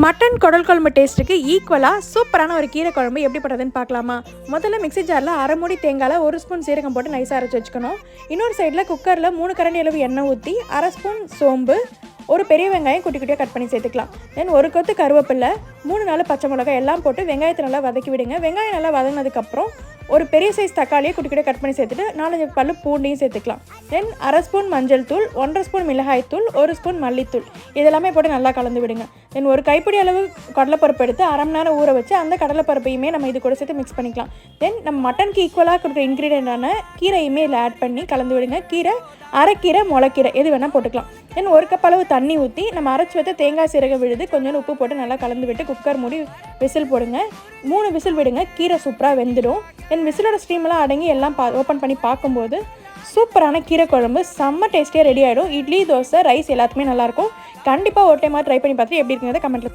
Mutton குடல் குழம்பு டேஸ்ட்டுக்கு ஈக்குவலாக சூப்பரான ஒரு கீரை குழம்பு எப்படி பண்ணுறதுன்னு பார்க்கலாமா? முதல்ல மிக்ஸி ஜாரில் அரை மூடி தேங்காயில் ஒரு ஸ்பூன் சீரகம் போட்டு நைஸாக அரைச்சி வச்சுக்கணும். இன்னொரு சைடில் குக்கரில் மூணு கரண்டி அளவு எண்ணெய் ஊற்றி அரை ஸ்பூன் சோம்பு ஒரு பெரிய வெங்காயம் குட்டி குட்டியாக கட் பண்ணி சேர்த்துக்கலாம். தென் ஒரு கொத்து கருவேப்பிலை மூணு நாலு பச்சை மிளகாய் எல்லாம் போட்டு வெங்காயத்தை நல்லா வதக்கி விடுங்க. வெங்காயம் நல்லா வதங்கினதுக்கப்புறம் ஒரு பெரிய சைஸ் தக்காளியை குட்டி குட்டியாக கட் பண்ணி சேர்த்துட்டு நாலஞ்சு பல்லு பூண்டையும் சேர்த்துக்கலாம். தென் அரை ஸ்பூன் மஞ்சள் தூள் ஒன்றரை ஸ்பூன் மிளகாய் தூள் ஒரு ஸ்பூன் மல்லித்தூள். இதெல்லாமே போட்டு நல்லா கலந்து விடுங்க. தென் ஒரு கைப்பிடி அளவு கடலைப்பருப்பு எடுத்து அரை மணி நேரம் ஊற வச்சு அந்த கடலைப்பருப்பையுமே நம்ம இது கூட சேர்த்து மிக்ஸ் பண்ணிக்கலாம். தென் நம்ம மட்டனுக்கு ஈக்குவலாக கொடுக்குற இன்க்ரீடியண்டான கீரையுமே இதில் ஆட் பண்ணி கலந்து விடுங்க. கீரை அரைக்கீரை முளைக்கீரை எது வேணால் போட்டுக்கலாம். தென் ஒரு கப் அளவு தண்ணி ஊற்றி நம்ம அரைச்சி வச்ச தேங்காய் சீரகம் விழுது கொஞ்சம் உப்பு போட்டு நல்லா கலந்து விட்டு குக்கர் மூடி விசில் போடுங்க. மூணு விசில் விடுங்க. கீரை சூப்பராக வெந்துடும். தென் விசிலோட ஸ்டீம்லாம் அடங்கி எல்லாம் பா ஓப்பன் பண்ணி பார்க்கும்போது சூப்பரான கீரை குழம்பு செம்ம டேஸ்டியாக ரெடி ஆகிடும் இட்லி தோசை ரைஸ் எல்லாத்துக்குமே நல்லாயிருக்கும் கண்டிப்பாக ஒரு டைமாக ட்ரை பண்ணி பார்த்துட்டு எப்படி இருக்குங்கிறத கமெண்ட்டில்